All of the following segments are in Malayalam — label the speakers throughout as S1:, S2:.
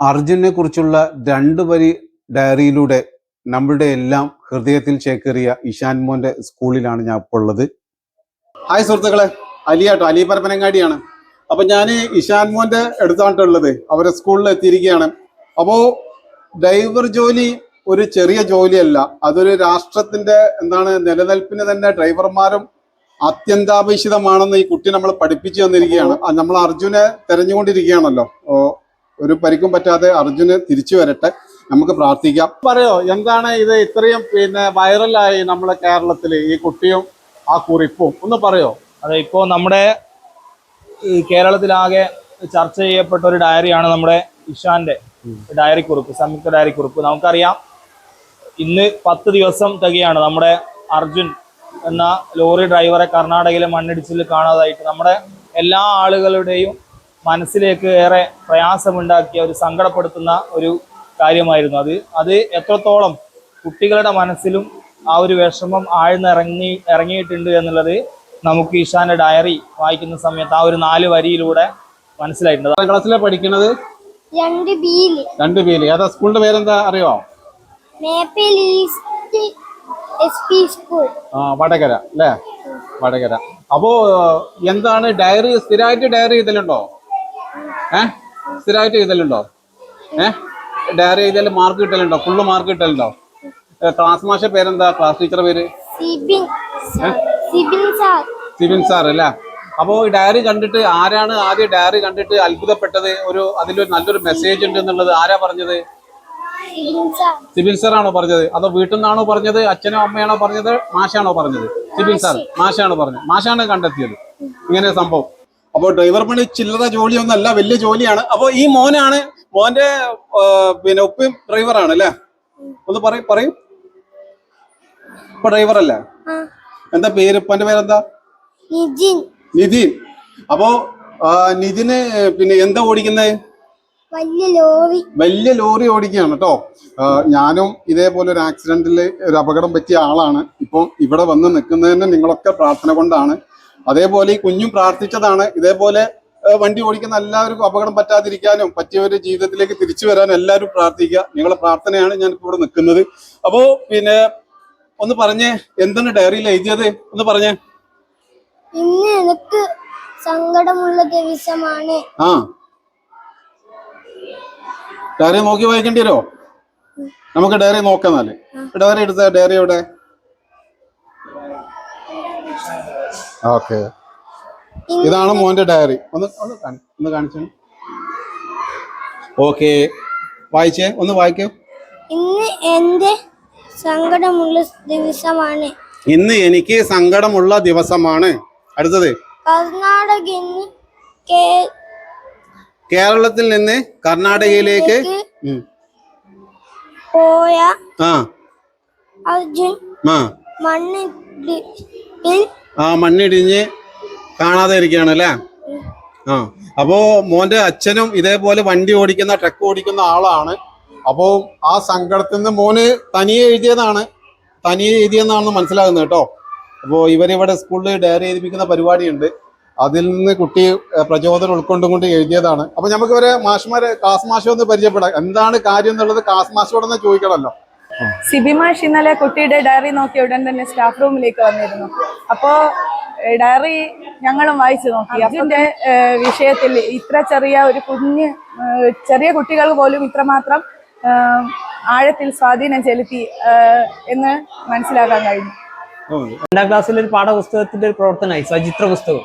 S1: അർജുനെ കുറിച്ചുള്ള രണ്ട് വരി ഡയറിയിലൂടെ നമ്മളുടെ എല്ലാം ഹൃദയത്തിൽ ചേക്കേറിയ ഇഷാൻ മോന്റെ സ്കൂളിലാണ് ഞാൻ ഇപ്പോൾ ഉള്ളത്. ഹായ് സുഹൃത്തുക്കളെ. അലിയാട്ടോ അലി പരപ്പനങ്ങാടിയാണ്. അപ്പൊ ഞാൻ ഇഷാൻ മോന്റെ അടുത്താണ്ടുള്ളത് അവരെ സ്കൂളിൽ എത്തിയിരിക്കുകയാണ്. അപ്പോ ഡ്രൈവർ ജോലി ഒരു ചെറിയ ജോലിയല്ല. അതൊരു രാഷ്ട്രത്തിന്റെ എന്താണ് നിലനിൽപ്പിന് തന്നെ ഡ്രൈവർമാരും അത്യന്താപേക്ഷിതമാണെന്ന് ഈ കുട്ടി നമ്മൾ പഠിപ്പിച്ചു തന്നിരിക്കുകയാണ്. നമ്മൾ അർജുനെ തെരഞ്ഞുകൊണ്ടിരിക്കുകയാണല്ലോ. ഒരു പരിക്കും പറ്റാതെ അർജുന് തിരിച്ചു വരട്ടെ. നമുക്ക് പ്രാർത്ഥിക്കാം. പറയോ എന്താണ് ഇത് ഇത്രയും പിന്നെ വൈറലായി നമ്മുടെ കേരളത്തിൽ ഈ കുട്ടിയും ആ കുറിപ്പും. ഒന്ന് പറയോ?
S2: അതെ ഇപ്പോൾ നമ്മുടെ ഈ കേരളത്തിലാകെ ചർച്ച ചെയ്യപ്പെട്ട ഒരു ഡയറിയാണ് നമ്മുടെ ഇഷാന്റെ ഡയറി കുറിപ്പ് സംയുക്ത ഡയറി കുറിപ്പ്. നമുക്കറിയാം ഇന്ന് പത്ത് ദിവസം തികയാണ് നമ്മുടെ അർജുൻ എന്ന ലോറി ഡ്രൈവറെ കർണാടകയിലെ മണ്ണിടിച്ചിൽ കാണാതായിട്ട്. നമ്മുടെ എല്ലാ ആളുകളുടെയും മനസ്സിലേക്ക് ഏറെ പ്രയാസമുണ്ടാക്കിയ ഒരു സങ്കടപ്പെടുത്തുന്ന ഒരു കാര്യമായിരുന്നു. അത് അത് എത്രത്തോളം കുട്ടികളുടെ മനസ്സിലും ആ ഒരു വിഷമം ആഴ്ന്നിറങ്ങി ഇറങ്ങിയിട്ടുണ്ട് എന്നുള്ളത് നമുക്ക് ഈശാന്റെ ഡയറി വായിക്കുന്ന സമയത്ത് ആ ഒരു നാല് വരിയിലൂടെ മനസ്സിലായിട്ടുണ്ട്.
S1: ക്ലാസ്സിലെ പഠിക്കുന്നത്
S3: രണ്ട് ബിയിൽ
S1: രണ്ട് പേര് ഏതാ സ്കൂളിന്റെ പേരെന്താ അറിയോ?
S3: Maple east S P school
S1: ആ വടകര അല്ലേ? വടകര. അപ്പോ എന്താണ് ഡയറി സ്ഥിരമായിട്ട് ഡയറി എഴുതലുണ്ടോ? ഏ? സ്ഥിരമായിട്ട് എഴുതലുണ്ടോ? ഏ? ഡയറി എഴുതിയാൽ മാർക്ക് കിട്ടലുണ്ടോ? ഫുള്ള് മാർക്ക് കിട്ടലുണ്ടോ? ക്ലാസ് മാഷ പേരെന്താ? ക്ലാസ് ടീച്ചർ പേര്?
S3: സിബിൻ സാർ.
S1: അല്ലേ? അപ്പോൾ ഈ ഡയറി കണ്ടിട്ട് ആരാണ് ആദ്യം ഡയറി കണ്ടിട്ട് അത്ഭുതപ്പെട്ടത്? ഒരു അതിലൊരു നല്ലൊരു മെസ്സേജ് ഉണ്ട് എന്നുള്ളത് ആരാ പറഞ്ഞത്?
S3: സിബിൻ സാർ.
S1: സിബിൻ സാറാണോ പറഞ്ഞത്? അതോ വീട്ടിൽ നിന്നാണോ പറഞ്ഞത്? അച്ഛനോ അമ്മയാണോ പറഞ്ഞത്? മാഷാണോ പറഞ്ഞത്? സിബിൻ സാർ മാഷാണ് പറഞ്ഞത്. മാഷാണ് കണ്ടെത്തിയത്. ഇങ്ങനെ സംഭവം. അപ്പോൾ ഡ്രൈവർ പണി ചില്ലറ ജോലിയൊന്നല്ല വലിയ ജോലിയാണ്. അപ്പോൾ ഈ മോനാണ് മോന്റെ പിന്നെ ഉപ്പയും ഡ്രൈവറാണ് അല്ലേ? ഒന്ന് പറയും പറയും. ഇപ്പൊ ഡ്രൈവർ അല്ലേ? എന്താ പേര്? ഉപ്പന്റെ പേരെന്താ?
S3: നിധിൻ.
S1: നിതിൻ അപ്പോ നിധിന് നിതിന് പിന്നെ എന്താ ഓടിക്കുന്നത്
S3: വലിയ ലോറി.
S1: വലിയ ലോറി ഓടിക്കുകയാണ് കേട്ടോ. ഞാനും ഇതേപോലെ ഒരു ആക്സിഡന്റിൽ ഒരു അപകടം പറ്റിയ ആളാണ്. ഇപ്പം ഇവിടെ വന്ന് നിൽക്കുന്നതിന് നിങ്ങളൊക്കെ പ്രാർത്ഥന കൊണ്ടാണ് അതേപോലെ ഈ കുഞ്ഞും പ്രാർത്ഥിച്ചതാണ്. ഇതേപോലെ വണ്ടി ഓടിക്കുന്ന എല്ലാവർക്കും അപകടം പറ്റാതിരിക്കാനും പറ്റിയവരുടെ ജീവിതത്തിലേക്ക് തിരിച്ചു വരാനും എല്ലാവരും പ്രാർത്ഥിക്കുക. നിങ്ങളെ പ്രാർത്ഥനയാണ് ഞാൻ ഇവിടെ നിൽക്കുന്നത്. അപ്പോ പിന്നെ ഒന്ന് പറഞ്ഞേ എന്താണ് ഡയറിയിൽ എഴുതിയത്? ഒന്ന് പറഞ്ഞേ.
S3: ഇന്ന് എനിക്ക് സങ്കടമുള്ള ദിവസമാണ്.
S1: ആ. ഡയറി നോക്കി വായിക്കേണ്ടി വരുമോ? നമുക്ക് ഡയറി നോക്കാം എന്നാൽ. ഡയറി എടുത്ത ഡയറി എവിടെ? ഓക്കെ. ഇതാണ് മോന്റെ ഡയറി. ഒന്ന് ഒന്ന് ഒന്ന് കാണിച്ചു. ഓക്കെ. വായിച്ചേ? ഒന്ന് വായിക്കൂ.
S3: ഇന്ന് എന്റെ സങ്കടമുള്ള ദിവസമാണ്.
S1: ഇന്ന് എനിക്ക് സങ്കടമുള്ള ദിവസമാണ്. അടുത്തത്.
S3: കർണാടക
S1: കേരളത്തിൽ നിന്ന് കർണാടകയിലേക്ക്.
S3: പോയ അർജുൻ മണ്ണിൽ
S1: ആ മണ്ണിടിഞ്ഞ് കാണാതെ ഇരിക്കുകയാണ് അല്ലേ? ആ അപ്പോ മോന്റെ അച്ഛനും ഇതേപോലെ വണ്ടി ഓടിക്കുന്ന ട്രക്ക് ഓടിക്കുന്ന ആളാണ്. അപ്പോ ആ സങ്കടത്തിൽ നിന്ന് മോന് തനിയെ എഴുതിയതാണ്. തനിയെ എഴുതിയെന്നാണെന്ന് മനസ്സിലാകുന്നത് കേട്ടോ. അപ്പോൾ ഇവരിവിടെ സ്കൂളിൽ ഡയറി എഴുതിപ്പിക്കുന്ന പരിപാടിയുണ്ട്. അതിൽ നിന്ന് കുട്ടി പ്രചോദനം ഉൾക്കൊണ്ടും കൊണ്ട് എഴുതിയതാണ്. അപ്പൊ നമുക്ക് ഇവരെ മാഷ്മാരെ കാസ് മാഷോ ഒന്ന് പരിചയപ്പെടാം. എന്താണ് കാര്യം എന്നുള്ളത് കാസ് മാഷോടൊന്ന് ചോദിക്കണമല്ലോ.
S4: സിബി മാഷ് ഇന്നലെ കുട്ടിയുടെ ഡയറി നോക്കി ഉടൻ തന്നെ സ്റ്റാഫ് റൂമിലേക്ക് വന്നിരുന്നു. അപ്പോ ഡയറി ഞങ്ങളും വായിച്ചു നോക്കി. അതിന്റെ വിഷയത്തിൽ ഇത്ര ചെറിയ ഒരു കുഞ്ഞ് ചെറിയ കുട്ടികൾ പോലും ഇത്രമാത്രം ആഴത്തിൽ സ്വാധീനം ചെലുത്തി എന്ന് മനസ്സിലാക്കാൻ കഴിഞ്ഞു.
S5: രണ്ടാം ക്ലാസ്സിലെ ഒരു പാഠപുസ്തകത്തിന്റെ ഒരു പ്രവർത്തനമായി സചിത്ര പുസ്തകം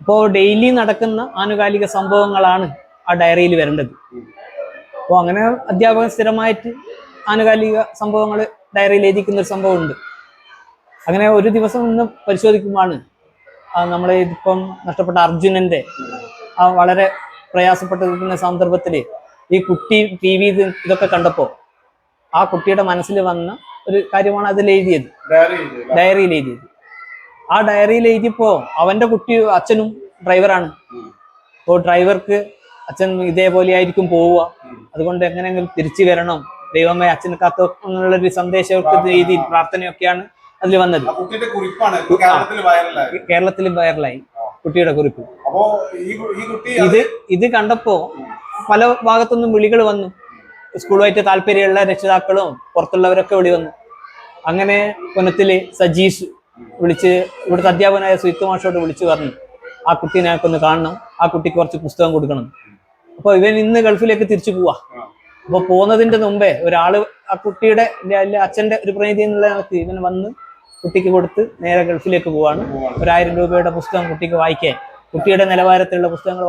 S5: അപ്പോൾ ഡെയിലി നടക്കുന്ന ആനുകാലിക സംഭവങ്ങളാണ് ആ ഡയറിയിൽ വരേണ്ടത്. അപ്പോൾ അങ്ങനെ അധ്യാപകൻ സ്ഥിരമായിട്ട് ആനുകാലിക സംഭവങ്ങൾ ഡയറിയിൽ എഴുതിക്കുന്ന ഒരു സംഭവമുണ്ട്. അങ്ങനെ ഒരു ദിവസം ഇന്ന് പരിശോധിക്കുമ്പോഴാണ് നമ്മൾ നമ്മളെ ഇതിപ്പം നഷ്ടപ്പെട്ട അർജുനന്റെ ആ വളരെ പ്രയാസപ്പെട്ടിരിക്കുന്ന സന്ദർഭത്തിൽ ഈ കുട്ടി ടി വി ഇതൊക്കെ കണ്ടപ്പോൾ ആ കുട്ടിയുടെ മനസ്സിൽ വന്ന ഒരു കാര്യമാണ് അതിൽ എഴുതിയത്. ഡയറിയിൽ എഴുതിയത്. ആ ഡയറിയിൽ എഴുതിയപ്പോ അവന്റെ കുട്ടി അച്ഛനും ഡ്രൈവറാണ്. അപ്പോൾ ഡ്രൈവർക്ക് അച്ഛൻ ഇതേപോലെ ആയിരിക്കും പോവുക. അതുകൊണ്ട് എങ്ങനെയെങ്കിലും തിരിച്ചു വരണം. ദൈവമേ അച്ഛന് കാത്തു എന്നുള്ളൊരു സന്ദേശമൊക്കെ രീതി പ്രാർത്ഥനയൊക്കെയാണ് അതിൽ വന്നത്.
S1: കേരളത്തിൽ
S5: വൈറലായി കുട്ടിയുടെ കുറിപ്പ്. ഇത് ഇത് കണ്ടപ്പോ പല ഭാഗത്തുനിന്നും വിളികൾ വന്നു. സ്കൂളുമായിട്ട് താല്പര്യമുള്ള രക്ഷിതാക്കളും പുറത്തുള്ളവരൊക്കെ വിളി വന്നു. അങ്ങനെ പുനത്തിൽ സജീഷ് വിളിച്ച് ഇവിടുത്തെ അധ്യാപകനായ സുയിത്ത് മാഷോട് വിളിച്ചു പറഞ്ഞു ആ കുട്ടീനെ ഞങ്ങൾക്കൊന്ന് കാണണം. ആ കുട്ടിക്ക് കുറച്ച് പുസ്തകം കൊടുക്കണം. അപ്പൊ ഇവൻ ഇന്ന് ഗൾഫിലേക്ക് തിരിച്ചു പോവാ. അപ്പൊ പോകുന്നതിന്റെ മുമ്പേ ഒരാൾ ആ കുട്ടിയുടെ അച്ഛന്റെ ഒരു പ്രതിനിധി എന്നുള്ള നിലയ്ക്ക് ഇവൻ വന്ന് കുട്ടിക്ക് കൊടുത്ത് നേരെ ഗൾഫിലേക്ക് പോവാണ്. ഒരായിരം രൂപയുടെ പുസ്തകം കുട്ടിക്ക് വായിക്കാൻ. കുട്ടിയുടെ നിലവാരത്തിലുള്ള പുസ്തകങ്ങൾ